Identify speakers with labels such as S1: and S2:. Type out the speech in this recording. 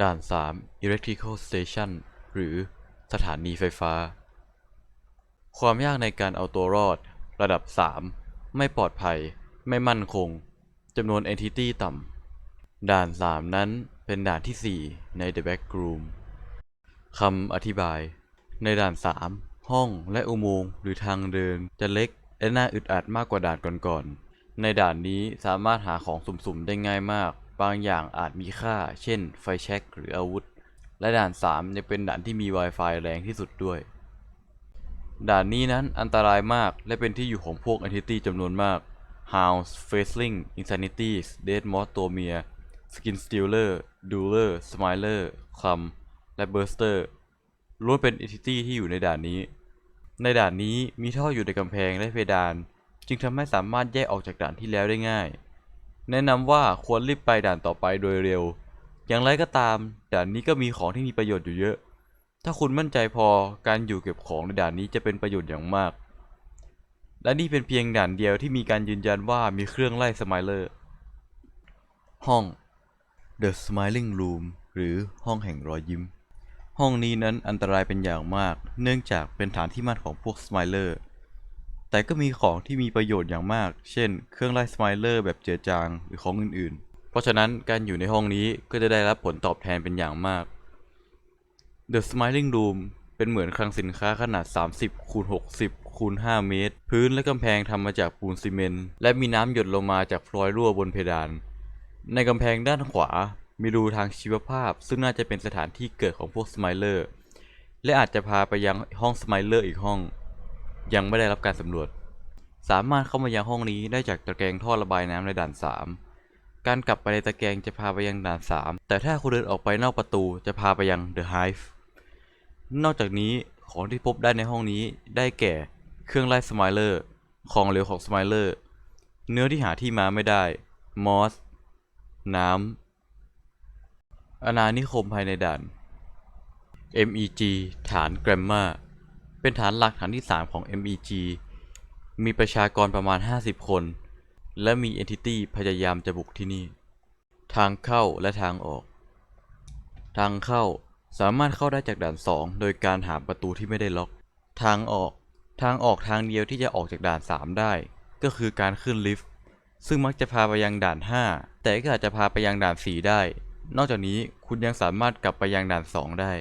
S1: ด่าน 3 Electrical Station หรือสถานีไฟฟ้า ความยากในการเอาตัวรอด ระดับ 3 ไม่ปลอดภัย ไม่มั่นคงจำนวน Entity ต่ำ ด่าน 3 นั้นเป็นด่านที่ 4 ใน The Back Room คำอธิบาย ในด่าน 3 ห้องและอุโมงค์หรือทางเดินจะเล็กและน่าอึดอัดมากกว่าด่านก่อนๆ ในด่านนี้สามารถหาของสุ่มๆ ได้ง่ายมาก บางอย่างอาจมีค่า เช่น ไฟแช็กหรืออาวุธ และด่าน 3 ยังเป็นด่านที่มี Wi-Fi แรงที่สุดด้วย ด่านนี้นั้นอันตรายมากและเป็นที่อยู่ของพวก Entity จำนวนมาก Hounds, Faceling, Insanities, Dead Moth ตัวเมีย Skin Stealer, Dueler, Smiler, Clum และ Burster ล้วนเป็น Entity ที่อยู่ในด่านนี้ ในด่านนี้มีท่ออยู่ในกำแพงและเพดาน จึงทำให้สามารถแยกออกจากด่านที่แล้วได้ง่าย แนะนำว่าควรรีบไปด่านต่อไปโดยเร็ว อย่างไรก็ตามด่านนี้ก็มีของที่มีประโยชน์อยู่เยอะ ถ้าคุณมั่นใจพอการอยู่เก็บของในด่านนี้จะเป็นประโยชน์อย่างมาก และนี่เป็นเพียงด่านเดียวที่มีการยืนยันว่ามีเครื่องไล่สไมเลอร์ ห้อง The Smiling Room หรือห้องแห่งรอยยิ้ม ห้องนี้นั้นอันตรายเป็นอย่างมาก เนื่องจากเป็นฐานที่มั่นของพวกสไมเลอร์ แต่ก็มีของที่มีประโยชน์อย่างมาก เช่น เครื่องไล่สไมเลอร์แบบเจือจางหรือของอื่นๆ เพราะฉะนั้นการอยู่ในห้องนี้ก็จะได้รับผลตอบแทนเป็นอย่างมาก The Smiling Room เป็นเหมือนคลังสินค้าขนาด 30คูณ60คูณ5เมตร พื้นและกำแพงทำมาจากปูนซีเมนต์และมีน้ำหยดลงมาจากฟลอยด์รั่วบนเพดาน ในกำแพงด้านขวา มีรูทางชีวภาพ ซึ่งน่าจะเป็นสถานที่เกิดของพวกสไมเลอร์และอาจจะพาไปยังห้องสไมเลอร์อีกห้อง ยังไม่ได้รับการสำรวจ สามารถเข้ามายังห้องนี้ได้จากตะแกรงท่อระบายน้ำในด่าน 3 การกลับไปในตะแกรงจะพาไปยังด่าน 3 แต่ถ้าคุณเดินออกไปนอกประตูจะพาไปยัง The Hive นอกจากนี้ของที่พบได้ในห้องนี้ได้แก่เครื่องไล่สไมเลอร์ของเหลวของสไมเลอร์เนื้อที่หาที่มาไม่ได้ มอส น้ำอาณานิคมภายในด่าน MEG ฐานแกรมมา เป็นฐานหลักฐานที่ 3 ของ MEG มีประชากรประมาณ 50 คน และมี Entity พยายามจะบุกที่นี่ ทางเข้าและทางออก ทางเข้าสามารถเข้าได้จากด่าน 2 โดยการหาประตูที่ไม่ได้ล็อก ทางออก ทางออกทางเดียวที่จะออกจากด่าน 3 ได้ ก็คือการขึ้นลิฟต์ ซึ่งมักจะพาไปยังด่าน 5 แต่ก็อาจจะพาไปยังด่าน 4 ได้ นอกจากนี้คุณยังสามารถกลับไปยังด่าน 2 ได้